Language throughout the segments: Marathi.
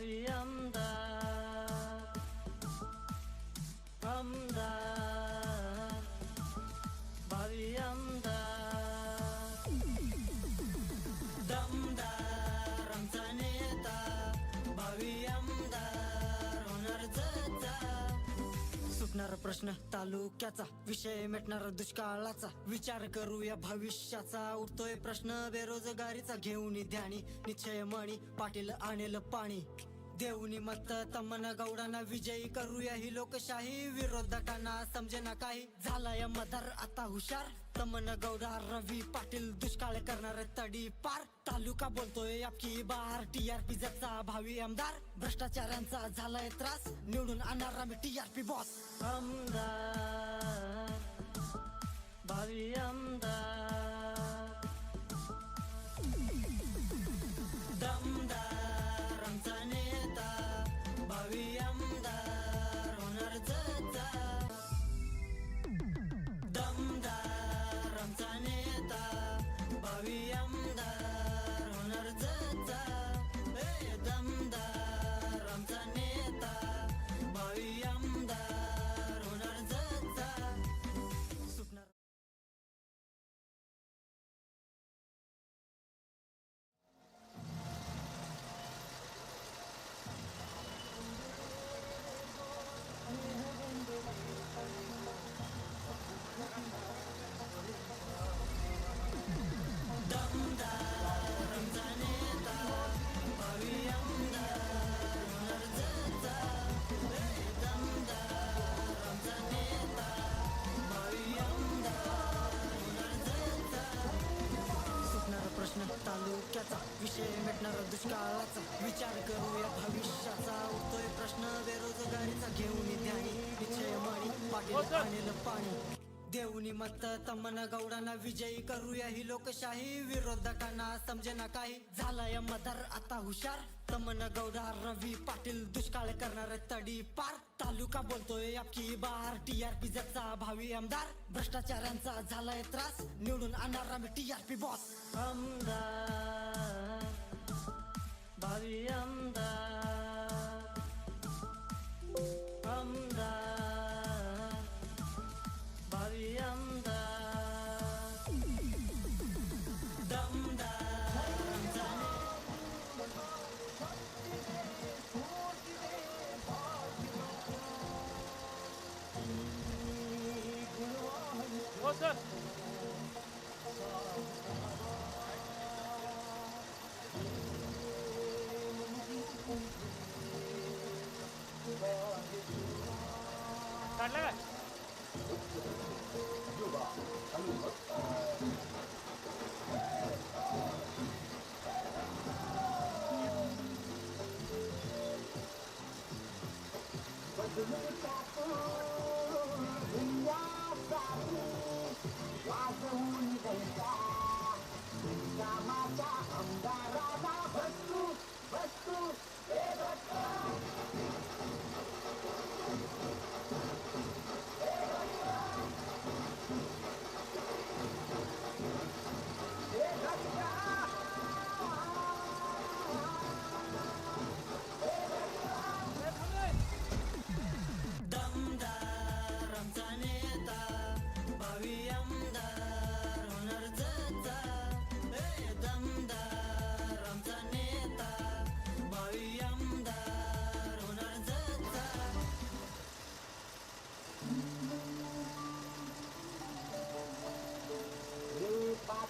भावी आमदार आमदार भावी आमदार दमदार आमचा नेता भावी आमदार होणार जचा सुटणार प्रश्न तालुक्याचा विषय मिटणार दुष्काळाचा. विचार करूया भविष्याचा उठतोय प्रश्न बेरोजगारीचा. घेऊन ध्यानी निश्चय मणी पाटील आणेल पाणी. देऊनी मत तमन गौडांना विजयी करूया ही लोकशाही. विरोधकांना समजेना काही. झालाय मदार आता हुशार. तमन गौडा रवी पाटील दुष्काळ करणार तडी पार. तालुका बोलतोय आपकी बार. टी आर पी जगचा भावी आमदार. भ्रष्टाचारांचा झालाय त्रास. निवडून आणणार आम्ही पी बॉस आमदार भावी आमदार. आणेल पाणी. देऊनी मत तमन गौडांना विजयी करूया ही लोकशाही. विरोधकांना समजेना काही. झालाय मदार आता हुशार. तमन गौडा रवी पाटील दुष्काळ करणार तडी पार. तालुका बोलतोय आपकी बार. टीआरपी जगचा भावी आमदार. भ्रष्टाचारांचा झालाय त्रास. निवडून आणणार आम्ही टीआरपी बॉस आमदार. काढला का वाजवून द्यायचा कामाच्या आमदाराला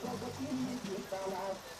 Je Thank you.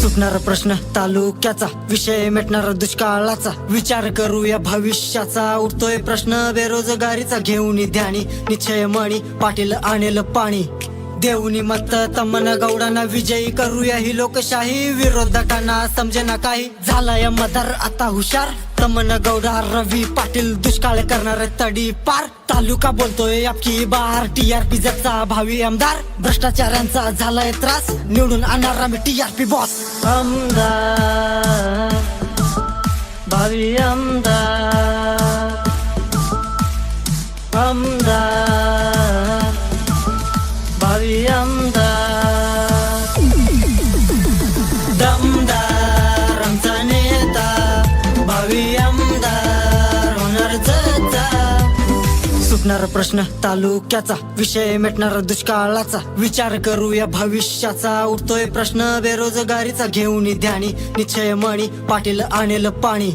सुटणार प्रश्न तालुक्याचा विषय मिटणार दुष्काळाचा. विचार करूया भविष्याचा उठतोय प्रश्न बेरोजगारीचा. घेऊन ध्यानी निश्चय मणी पाटील आणेल पाणी. देऊनी मत तमन गौडांना विजयी करूया ही लोकशाही. विरोधकांना समजेना काही झालाय मदार आता हुशार. तमन गौडा रवी पाटील दुष्काळ करणार तडी पार. तालुका बोलतोय आपकी बार. टी आर पी जगचा भावी आमदार. भ्रष्टाचारांचा झालाय त्रास. निवडून आणणार आम्ही पी बॉस आमदार. भावी आमदार. आमदार. प्रश्न तालुक्याचा. विषय मिटणार दुष्काळाचा. विचार करूया भविष्याचा. उठतोय प्रश्न बेरोजगारीचा. घेऊन ध्यानी. निश्चय मणी. पाटील आणेल पाणी.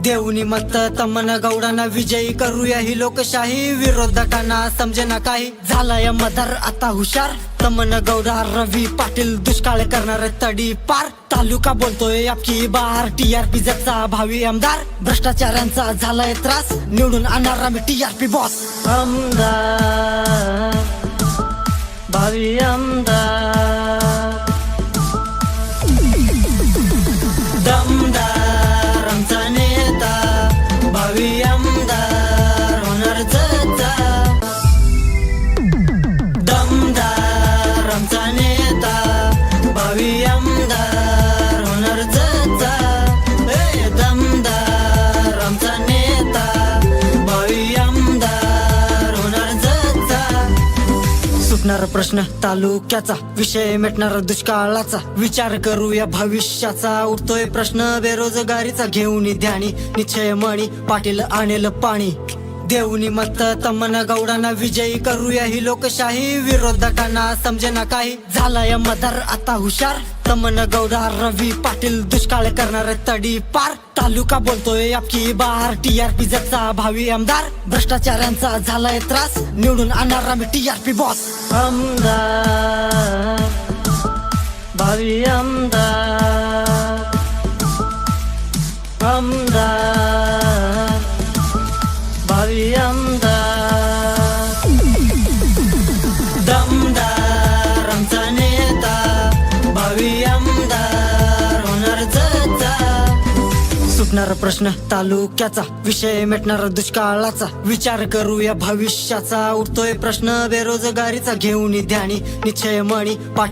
देऊनी मत तमन गौडांना विजयी करूया ही लोकशाही. विरोधकांना समजेना काही. झालाय मदार आता हुशार. तमन गौदार रवी पाटील दुष्काळ करणार तडी पार. तालुका बोलतोय आपकी बार. टीआरपी जगचा भावी आमदार भ्रष्टाचारांचा झालाय त्रास. निवडून आणणार आम्ही टीआरपी बॉस आमदार भावी आमदार. प्रश्न तालुक्याचा विषय मिटणार दुष्काळाचा विचार करूया भविष्याचा. उठतोय प्रश्न बेरोजगारीचा घेऊन ध्यानी निश्चय मणी पाटील आणेल पाणी. देऊनी मत तमन गौडांना विजयी करूया ही लोकशाही. विरोधकांना समजेना काही. झालाय मदार आता हुशार. तमन गौडा रवी पाटील दुष्काळ करणार तडी पार. तालुका बोलतोय आपकी बार. टी आर जगचा भावी आमदार. भ्रष्टाचारांचा झालाय त्रास. निवडून आणणार आम्ही पी बॉस आमदार भावी आमदार. आमदार. प्रश्न तालुक्याचा विषय मिटणार दुष्काळाचा. विचार करूया भविष्याचा. उठतोय प्रश्न बेरोजगारीचा घेऊन ध्यानी निश्चय मणी पाटील